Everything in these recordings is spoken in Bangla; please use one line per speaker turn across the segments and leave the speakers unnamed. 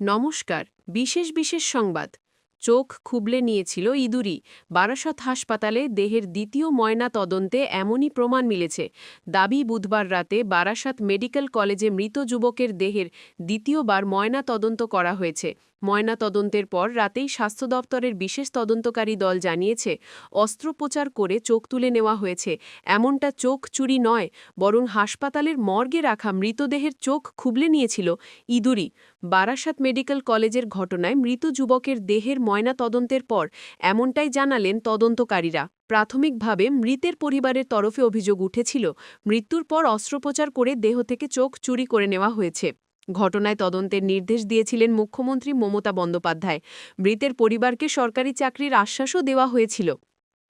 নমস্কার, বিশেষ বিশেষ সংবাদ। চোখ খুবলে নিয়েছিল ইঁদুরি বারাসত হাসপাতালে দেহের দ্বিতীয় ময়না তদন্তে এমনই প্রমাণ মিলেছে। দাবি বুধবার রাতে বারাসাত মেডিকেল কলেজে মৃত যুবকের দেহের দ্বিতীয়বার ময়না তদন্ত করা হয়েছে। ময়না তদন্তের পর রাতেই স্বাস্থ্য দপ্তরের বিশেষ তদন্তকারী দল জানিয়েছে, অস্ত্রোপচার করে চোখ তুলে নেওয়া হয়েছে। এমনটা চোখ চুরি নয়, বরং হাসপাতালের মর্গে রাখা মৃতদেহের চোখ খুবলে নিয়েছিল ইঁদুরি বারাসাত মেডিকেল কলেজের ঘটনায় মৃত যুবকের দেহের ময়না তদন্তের পর এমনটাই জানালেন তদন্তকারীরা। প্রাথমিকভাবে মৃতের পরিবারের তরফে অভিযোগ উঠেছিল, মৃত্যুর পর অস্ত্রোপচার করে দেহ থেকে চোখ চুরি করে নেওয়া হয়েছে। ঘটনায় তদন্তের নির্দেশ দিয়েছিলেন মুখ্যমন্ত্রী মমতা বন্দ্যোপাধ্যায়। মৃতের পরিবারকে সরকারি চাকরির আশ্বাসও দেওয়া হয়েছিল।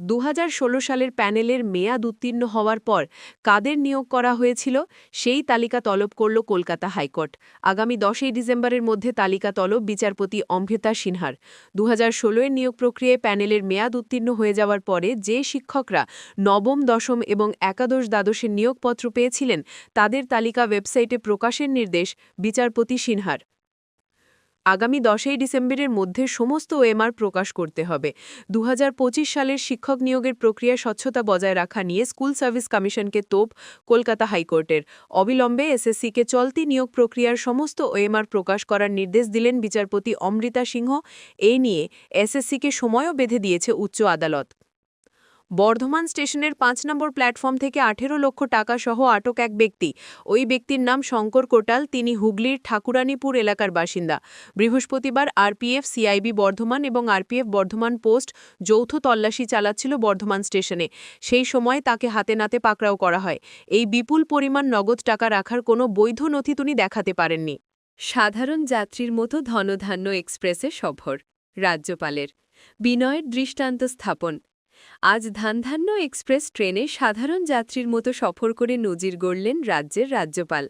দু হাজার ষোলো সালের প্যানেলের মেয়াদ উত্তীর্ণ হওয়ার পর কাদের নিয়োগ করা হয়েছিল সেই তালিকা তলব করল কলকাতা হাইকোর্ট। আগামী দশই ডিসেম্বরের মধ্যে তালিকা তলব বিচারপতি অমৃতা সিনহার। দু হাজার নিয়োগ প্রক্রিয়ায় প্যানেলের মেয়াদ উত্তীর্ণ হয়ে যাওয়ার পরে যে শিক্ষকরা নবম, দশম এবং একাদশ দ্বাদশের নিয়োগপত্র পেয়েছিলেন, তাদের তালিকা ওয়েবসাইটে প্রকাশের নির্দেশ বিচারপতি সিনহার। আগামী দশই ডিসেম্বরের মধ্যে সমস্ত ওএমআর প্রকাশ করতে হবে। দু হাজার পঁচিশ সালের শিক্ষক নিয়োগের প্রক্রিয়া স্বচ্ছতা বজায় রাখা নিয়ে স্কুল সার্ভিস কমিশনকে তোপ কলকাতা হাইকোর্টের। অবিলম্বে এসএসসিকে চলতি নিয়োগ প্রক্রিয়ার সমস্ত ওএমআর প্রকাশ করার নির্দেশ দিলেন বিচারপতি অমৃতা সিংহ। এ নিয়ে এসএসসিকে সময়ও বেঁধে দিয়েছে উচ্চ আদালত। বর্ধমান স্টেশনের পাঁচ নম্বর প্ল্যাটফর্ম থেকে আঠেরো লক্ষ টাকা সহ আটক এক ব্যক্তি। ওই ব্যক্তির নাম শঙ্কর কোটাল, তিনি হুগলির ঠাকুরানীপুর এলাকার বাসিন্দা। বৃহস্পতিবার আরপিএফ, সিআইবি বর্ধমান এবং আরপিএফ বর্ধমান পোস্ট যৌথ তল্লাশি চালাচ্ছিল বর্ধমান স্টেশনে। সেই সময় তাকে হাতে নাতে পাকড়াও করা হয়। এই বিপুল পরিমাণ নগদ টাকা রাখার কোনো বৈধ নথি তিনি দেখাতে পারেননি। সাধারণ যাত্রীর মতো ধনধান্য এক্সপ্রেসে সফর, রাজ্যপালের। বিনয়ের দৃষ্টান্ত স্থাপন আজ ধানধান্য এক্সপ্রেস ট্রেনে সাধারণ যাত্রীর মতো সফর করে নজির গড়লেন রাজ্যের রাজ্যপাল।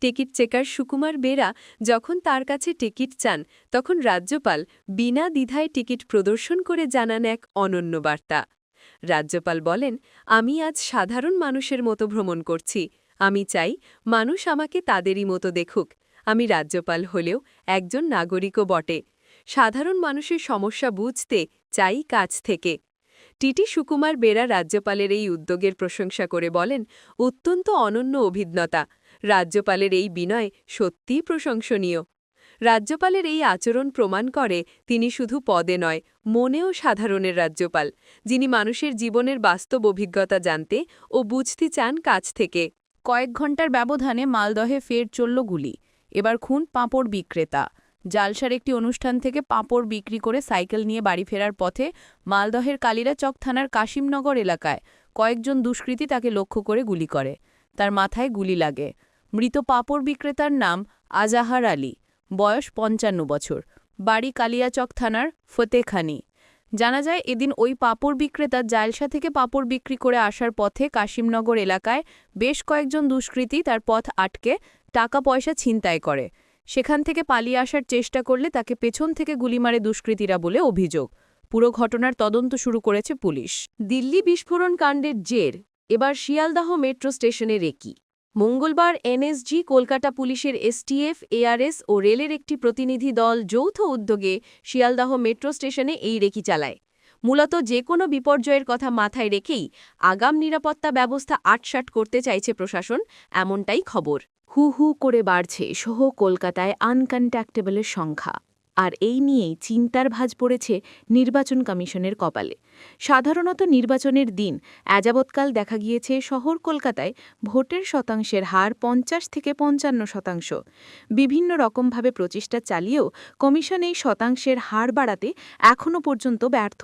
টিকিট চেকার সুকুমার বেরা যখন তার কাছে টিকিট চান, তখন রাজ্যপাল বিনা দ্বিধায় টিকিট প্রদর্শন করে জানান এক অনন্য বার্তা। রাজ্যপাল বলেন, আমি আজ সাধারণ মানুষের মতো ভ্রমণ করছি। আমি চাই মানুষ আমাকে তাদেরই মতো দেখুক। আমি রাজ্যপাল হলেও একজন নাগরিকও বটে। সাধারণ মানুষের সমস্যা বুঝতে চাই কাছ থেকে। টিটি সুকুমার বেরা রাজ্যপালের এই উদ্যোগের প্রশংসা করে বলেন, অত্যন্ত অনন্য অভিজ্ঞতা। রাজ্যপালের এই বিনয় সত্যিই প্রশংসনীয়। রাজ্যপালের এই আচরণ প্রমাণ করে তিনি শুধু পদে নয়, মনেও সাধারণের রাজ্যপাল, যিনি মানুষের জীবনের বাস্তব অভিজ্ঞতা জানতে ও বুঝতে চান কাছ থেকে।
কয়েক ঘণ্টার ব্যবধানে মালদহে ফের চলল গুলি। এবার খুন পাঁপড় বিক্রেতা। জালসার একটি অনুষ্ঠান থেকে পাঁপড় বিক্রি করে সাইকেল নিয়ে বাড়ি ফেরার পথে মালদহের কালিরাচক থানার কাশিমনগর এলাকায় কয়েকজন দুষ্কৃতী তাকে লক্ষ্য করে গুলি করে। তার মাথায় গুলি লাগে। মৃত পাপড় বিক্রেতার নাম আজাহার আলী। বয়স পঞ্চান্ন বছর। বাড়ি কালিয়াচক থানার ফতেখানি। জানা যায়, এদিন ওই পাপড় বিক্রেতা জালসা থেকে পাপড় বিক্রি করে আসার পথে কাশিমনগর এলাকায় বেশ কয়েকজন দুষ্কৃতী তার পথ আটকে টাকা পয়সা ছিনতাই করে। সেখান থেকে পালিয়ে আসার চেষ্টা করলে তাকে পেছন থেকে গুলি মারে দুষ্কৃতীরা বলে অভিযোগ। পুরো ঘটনার তদন্ত শুরু করেছে পুলিশ।
দিল্লি বিস্ফোরণ কাণ্ডের জের, এবার শিয়ালদাহ মেট্রো স্টেশনে রেকি মঙ্গলবার এনএসজি, কলকাতা পুলিশের এসটিএফ, এআরএস ও রেলের একটি প্রতিনিধি দল যৌথ উদ্যোগে শিয়ালদাহ মেট্রো স্টেশনে এই রেকি চালায়। মূলত যে কোনো বিপর্যয়ের কথা মাথায় রেখেই আগাম নিরাপত্তা ব্যবস্থা আটসাট করতে চাইছে প্রশাসন, এমনটাই খবর। হু হু করে বাড়ছে সহ কলকাতায় আনকন্ট্যাক্টেবলের সংখ্যা। আর এই নিয়েই চিন্তার ভাঁজ পড়েছে নির্বাচন কমিশনের কপালে। সাধারণত নির্বাচনের দিন অ্যাজাবৎকাল দেখা গিয়েছে শহর কলকাতায় ভোটের শতাংশের হার পঞ্চাশ থেকে পঞ্চান্ন শতাংশ। বিভিন্ন রকমভাবে প্রচেষ্টা চালিয়েও কমিশন এই শতাংশের হার বাড়াতে এখনও পর্যন্ত ব্যর্থ।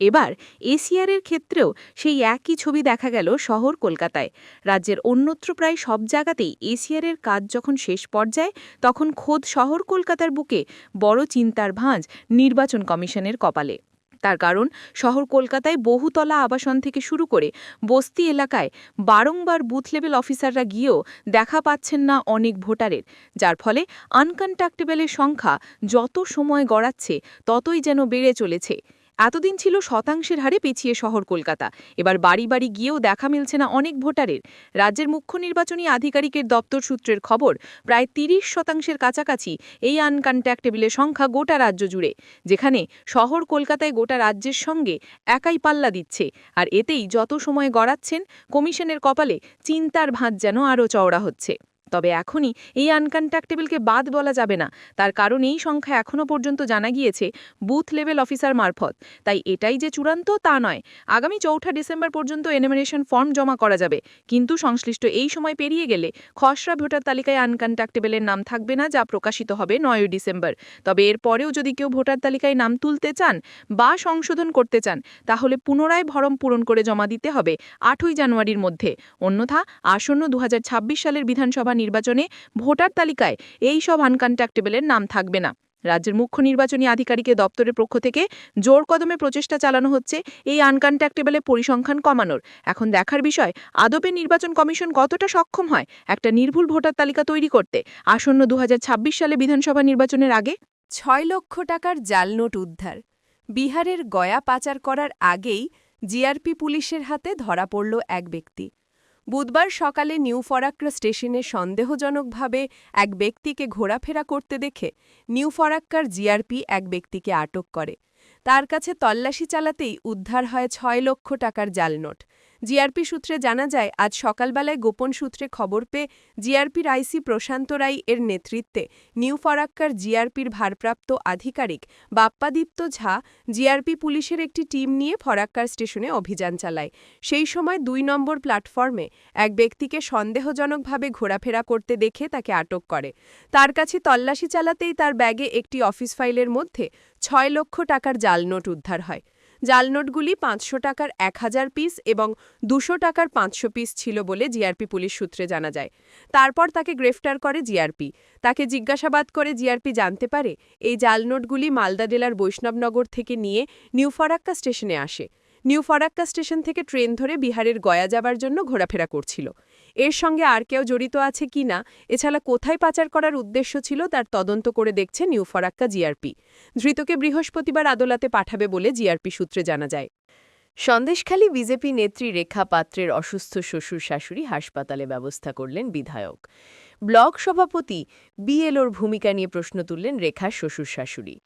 এবার এসিআরের ক্ষেত্রেও সেই একই ছবি দেখা গেল শহর কলকাতায়। রাজ্যের অন্যত্র প্রায় সব জায়গাতেই এসিআরের কাজ যখন শেষ পর্যায়ে, তখন খোদ শহর কলকাতার বুকে বড় চিন্তার ভাঁজ নির্বাচন কমিশনের কপালে। তার কারণ, শহর কলকাতায় বহুতলা আবাসন থেকে শুরু করে বস্তি এলাকায় বারংবার বুথ লেভেল অফিসাররা গিয়েও দেখা পাচ্ছেন না অনেক ভোটারের, যার ফলে আনকন্ট্যাক্টেবলের সংখ্যা যত সময় গড়াচ্ছে, ততই যেন বেড়ে চলেছে।
এতদিন ছিল শতাংশের হারে পিছিয়ে শহর কলকাতা। এবার বাড়ি বাড়ি গিয়েও দেখা মিলছে না অনেক ভোটারের। রাজ্যের মুখ্য নির্বাচনী আধিকারিকের দপ্তর সূত্রের খবর, প্রায় তিরিশ শতাংশের কাছাকাছি এই আনকন্ট্যাক্টেবলের সংখ্যা গোটা রাজ্য জুড়ে, যেখানে শহর কলকাতায় গোটা রাজ্যের সঙ্গে একাই পাল্লা দিচ্ছে। আর এতেই যত সময় গড়াচ্ছেন, কমিশনের কপালে চিন্তার ভাঁজ যেন আরও চওড়া হচ্ছে। তবে এখনই এই আনকন্ট্যাক্টেবলকে বাদ বলা যাবে না। তার কারণ এই সংখ্যা এখনও পর্যন্ত জানা গিয়েছে বুথ লেভেল অফিসার মারফত। তাই এটাই যে চূড়ান্ত তা নয়। আগামী চৌঠা ডিসেম্বর পর্যন্ত এনিমিনেশন ফর্ম জমা করা যাবে। কিন্তু সংশ্লিষ্ট এই সময় পেরিয়ে গেলে খসড়া ভোটার তালিকায় আনকন্ট্যাক্টেবলের নাম থাকবে না, যা প্রকাশিত হবে নয়ই ডিসেম্বর। তবে এর পরেও যদি কেউ ভোটার তালিকায় নাম তুলতে চান বা সংশোধন করতে চান, তাহলে পুনরায় ভরম পূরণ করে জমা দিতে হবে আটই জানুয়ারির মধ্যে। অন্যথা আসন্ন দু হাজার ছাব্বিশ সালের বিধানসভা নির্বাচনে ভোটার তালিকায় এই সব আনকন্ট্যাক্টেবলের নাম থাকবে না। রাজ্যের মুখ্য নির্বাচনী আধিকারিকের দপ্তরের পক্ষ থেকে জোর কদমে প্রচেষ্টা চালানো হচ্ছে এই আনকন্ট্যাক্টেবলের পরিসংখ্যান কমানোর। এখন দেখার বিষয় আদপে নির্বাচন কমিশন কতটা সক্ষম হয় একটা নির্ভুল ভোটার তালিকা তৈরি করতে? আসন্ন দু হাজার ছাব্বিশ সালে বিধানসভা নির্বাচনের আগে?
ছয় লক্ষ টাকার জাল নোট উদ্ধার। বিহারের গয়া পাচার করার আগেই জিআরপি পুলিশের হাতে ধরা পড়ল এক ব্যক্তি। বুধবার সকালে নিউ ফরাক্কা স্টেশনে সন্দেহজনকভাবে এক ব্যক্তিকে ঘোরাফেরা করতে দেখে নিউ ফরাক্কার জিআরপি এক ব্যক্তিকে আটক করে। তার কাছে তল্লাশি চালাতেই উদ্ধার হয় ছয় লক্ষ টাকার জাল নোট জিআরপি সূত্রে জানা যায়, আজ সকালবেলায় গোপন সূত্রে খবর পেয়ে জিআরপির আইসি প্রশান্ত রাই এর নেতৃত্বে নিউ ফরাক্কার জিআরপির ভারপ্রাপ্ত আধিকারিক বাপ্পাদীপ্ত ঝা জিআরপি পুলিশের একটি টিম নিয়ে ফরাক্কার স্টেশনে অভিযান চালায়। সেই সময় দুই নম্বর প্ল্যাটফর্মে এক ব্যক্তিকে সন্দেহজনকভাবে ঘোরাফেরা করতে দেখে তাকে আটক করে। তার কাছে তল্লাশি চালাতেই তার ব্যাগে একটি অফিস ফাইলের মধ্যে ছয় লক্ষ টাকার জাল নোট উদ্ধার হয়। জাল নোটগুলি পাঁচশো টাকার এক হাজার পিস এবং দুশো টাকার পাঁচশো পিস ছিল বলে জিআরপি পুলিশ সূত্রে জানা যায়। তারপর তাকে গ্রেফতার করে জিআরপি তাকে জিজ্ঞাসাবাদ করে জিআরপি জানতে পারে এই জাল নোটগুলি মালদা জেলার বৈষ্ণবনগর থেকে নিয়ে নিউ ফরাক্কা স্টেশনে আসে। নিউ ফরাক্কা স্টেশন থেকে ট্রেন ধরে বিহারের গয়া যাবার জন্য ঘোরাফেরা করছিল। এর সঙ্গে আর কেউ জড়িত আছে কি না, এছাড়া কোথায় পাচার করার উদ্দেশ্য ছিল তার তদন্ত করে দেখছে নিউ ফরাক্কা জিআরপি। ধৃতকে বৃহস্পতিবার আদালতে পাঠাবে বলে জিআরপি সূত্রে জানা যায়। সন্দেশখালী বিজেপি নেত্রী রেখা পাত্রের অসুস্থ শ্বশুর শাশুড়ি হাসপাতালে ব্যবস্থা করলেন বিধায়ক। ব্লক সভাপতি বিএলওর ভূমিকা নিয়ে প্রশ্ন তুললেন রেখা শ্বশুর শাশুড়ি।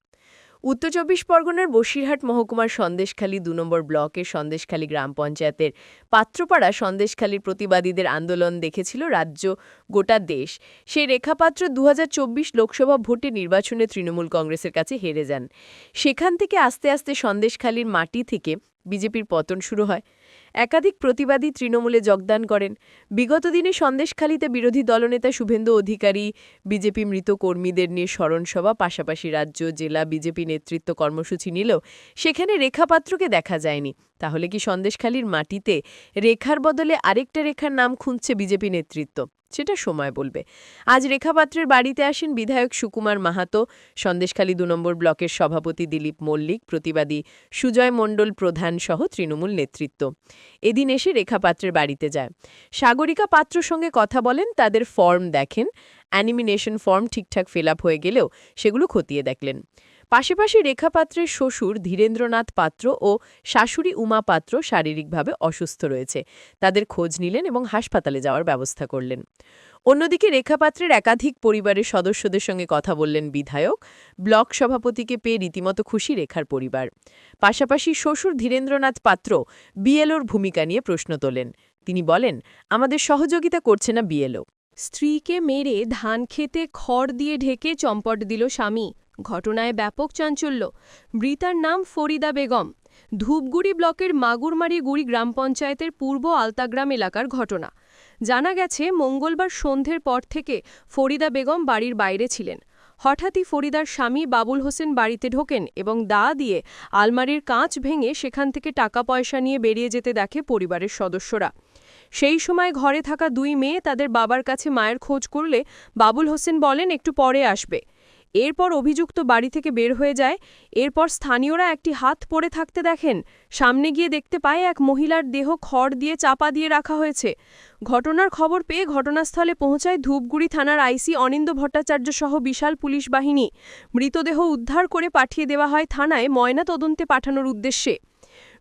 উত্তর চব্বিশ পরগনার বসিরহাট মহকুমার সন্দেশখালী দু নম্বর ব্লকের সন্দেশখালী গ্রাম পঞ্চায়েতের পাত্রপাড়া সন্দেশখালীর প্রতিবাদীদের আন্দোলন দেখেছিল রাজ্য, গোটা দেশ। সেই রেখাপাত্র দু হাজার চব্বিশ লোকসভা ভোটে নির্বাচনে তৃণমূল কংগ্রেসের কাছে হেরে যান। সেখান থেকে আস্তে আস্তে সন্দেশখালীর মাটি থেকে বিজেপির পতন শুরু হয়। একাধিক প্রতিবাদী তৃণমূলে যোগদান করেন। বিগত দিনে সন্দেশখালীতে বিরোধী দলনেতা শুভেন্দু অধিকারী, বিজেপি মৃত কর্মীদের নিয়ে স্মরণসভা, পাশাপাশি রাজ্য, জেলা, বিজেপি নেতৃত্ব কর্মসূচি নিলেও সেখানে রেখাপাত্রকে দেখা যায়নি। তাহলে কি সন্দেশখালীর মাটিতে রেখার বদলে আরেকটা রেখার নাম খুঁজছে বিজেপি নেতৃত্ব? সেটা সময় বলবে। আজ রেখাপাত্রের বাড়িতে আসেন বিধায়ক সুকুমার মাহাতো, সন্দেশখালী দু নম্বর ব্লকের সভাপতি দিলীপ মল্লিক, প্রতিবাদী সুজয় মণ্ডল প্রধান সহ তৃণমূল নেতৃত্ব। এদিন এসে রেখাপাত্রের বাড়িতে যায়। সাগরিকা পাত্র সঙ্গে কথা বলেন, তাদের ফর্ম দেখেন। অ্যানিমিনেশন ফর্ম ঠিকঠাক ফিল হয়ে গেলেও সেগুলো খতিয়ে দেখলেন। পাশাপাশি রেখাপাত্রের শ্বশুর ধীরেন্দ্রনাথ পাত্র ও শাশুড়ি উমা পাত্র শারীরিকভাবে অসুস্থ রয়েছে। তাদের খোঁজ নিলেন এবং হাসপাতালে যাওয়ার ব্যবস্থা করলেন। অন্যদিকে রেখাপাত্রের একাধিক পরিবারের সদস্যদের সঙ্গে কথা বললেন বিধায়ক। ব্লক সভাপতিকে পেয়ে রীতিমতো খুশি রেখার পরিবার। পাশাপাশি শ্বশুর ধীরেন্দ্রনাথ পাত্র বিএলওর ভূমিকা নিয়ে প্রশ্ন তোলেন। তিনি বলেন, আমাদের সহযোগিতা করছে না বিএলও।
স্ত্রীকে মেরে ধান খেতে খড় দিয়ে ঢেকে চম্পট দিল স্বামী। ঘটনায় ব্যাপক চাঞ্চল্য। মৃতার নাম ফরিদা বেগম। ধূপগুড়ি ব্লকের মাগুরমারি গুড়ি গ্রাম পঞ্চায়েতের পূর্ব আলতাগ্রাম এলাকার ঘটনা। জানা গেছে, মঙ্গলবার সন্ধ্যের পর থেকে ফরিদা বেগম বাড়ির বাইরে ছিলেন। হঠাৎই ফরিদার স্বামী বাবুল হোসেন বাড়িতে ঢোকেন এবং দা দিয়ে আলমারির কাঁচ ভেঙে সেখান থেকে টাকা পয়সা নিয়ে বেরিয়ে যেতে দেখে পরিবারের সদস্যরা। সেই সময় ঘরে থাকা দুই মেয়ে তাদের বাবার কাছে মায়ের খোঁজ করলে বাবুল হোসেন বলেন, একটু পরে আসবে। এরপর অভিযুক্ত বাড়ি থেকে বের হয়ে যায়। এরপর স্থানীয়রা একটি হাত পড়ে থাকতে দেখেন। সামনে গিয়ে দেখতে পায় এক মহিলার দেহ খড় দিয়ে চাপা দিয়ে রাখা হয়েছে। ঘটনার খবর পেয়ে ঘটনাস্থলে পৌঁছায় ধূপগুড়ি থানার আইসি অনিন্দ ভট্টাচার্য সহ বিশাল পুলিশ বাহিনী। মৃতদেহ উদ্ধার করে পাঠিয়ে দেওয়া হয় থানায় ময়না তদন্তে পাঠানোর উদ্দেশ্যে।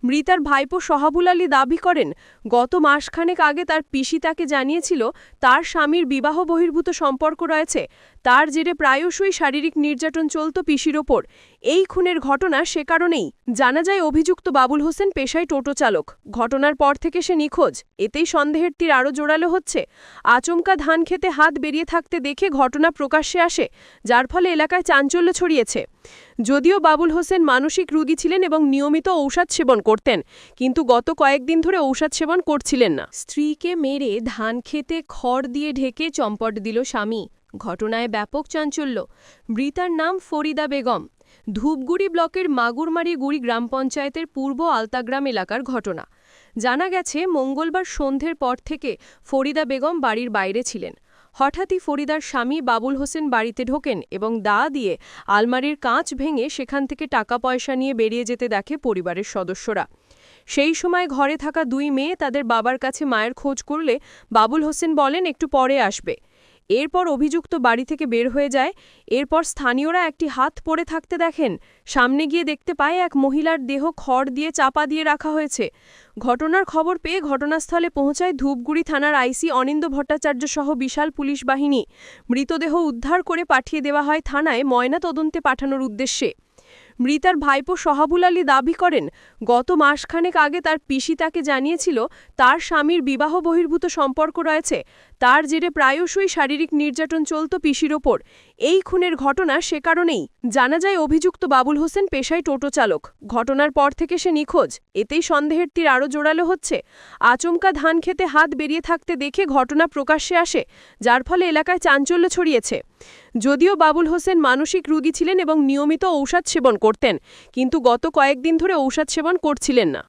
মৃতার ভাইপো সহাবুল আলী দাবি করেন, গত মাসখানেক আগে তার পিসি তাকে জানিয়েছিল, তার স্বামীর বিবাহ বহির্ভূত সম্পর্ক রয়েছে। তার জেরে প্রায়শই শারীরিক নির্যাতন চলত পিসির ওপর। এই খুনের ঘটনা সে কারণেই। জানা যায়, অভিযুক্ত বাবুল হোসেন পেশায় টোটো চালক। ঘটনার পর থেকে সে নিখোঁজ। এতেই সন্দেহের তীর আরও জোরালো হচ্ছে। আচমকা ধান খেতে হাত বেরিয়ে থাকতে দেখে ঘটনা প্রকাশ্যে আসে, যার ফলে এলাকায় চাঞ্চল্য ছড়িয়েছে। যদিও বাবুল হোসেন মানসিক রুগী ছিলেন এবং নিয়মিত ঔষধ সেবন করতেন, কিন্তু গত কয়েকদিন ধরে ঔষধ সেবন করছিলেন না। স্ত্রীকে মেরে ধান খেতে খড় দিয়ে ঢেকে চম্পট দিল স্বামী। ঘটনায় ব্যাপক চাঞ্চল্য। মৃতার নাম ফরিদা বেগম। ধূপগুড়ি ব্লকের মাগুরমারি গুড়ি গ্রাম পঞ্চায়েতের পূর্ব আলতাগ্রাম এলাকার ঘটনা। জানা গেছে, মঙ্গলবার সন্ধ্যের পর থেকে ফরিদা বেগম বাড়ির বাইরে ছিলেন। হঠাৎই ফরিদার স্বামী বাবুল হোসেন বাড়িতে ঢোকেন এবং দা দিয়ে আলমারির কাঁচ ভেঙে সেখান থেকে টাকা পয়সা নিয়ে বেরিয়ে যেতে দেখে পরিবারের সদস্যরা। সেই সময় ঘরে থাকা দুই মেয়ে তাদের বাবার কাছে মায়ের খোঁজ করলে বাবুল হোসেন বলেন, একটু পরে আসবে। এরপর অভিযুক্ত বাড়ি থেকে বের হয়ে যায়। এরপর স্থানীয়রা একটি হাত পড়ে থাকতে দেখেন। সামনে গিয়ে দেখতে পায় এক মহিলার দেহ খড় দিয়ে চাপা দিয়ে রাখা হয়েছে। ঘটনার খবর পেয়ে ঘটনাস্থলে পৌঁছায় ধূপগুড়ি থানার আইসি অনিন্দ ভট্টাচার্য সহ বিশাল পুলিশ বাহিনী। মৃতদেহ উদ্ধার করে পাঠিয়ে দেওয়া হয় থানায় ময়না তদন্তে পাঠানোর উদ্দেশ্যে। মৃতার ভাইপো সহাবুল আলী দাবি করেন, গত মাসখানেক আগে তার পিসি তাকে জানিয়েছিল তার স্বামীর বিবাহ বহির্ভূত সম্পর্ক রয়েছে, তার জেরে প্রায়শই শারীরিক নির্যাতন চলত পিসির ওপর। এই খুনের ঘটনা সে কারণেই। জানা যায়, অভিযুক্ত বাবুল হোসেন পেশায় টোটো চালক। ঘটনার পর থেকে সে নিখোঁজ। এতেই সন্দেহের তীর আরও জোরালো হচ্ছে। আচমকা ধান খেতে হাত বেরিয়ে থাকতে দেখে ঘটনা প্রকাশ্যে আসে, যার ফলে এলাকায় চাঞ্চল্য ছড়িয়েছে। যদিও বাবুল হোসেন মানসিক রুগী ছিলেন এবং নিয়মিত ঔষধ সেবন করতেন, কিন্তু গত কয়েকদিন ধরে ঔষধ সেবন করছিলেন না।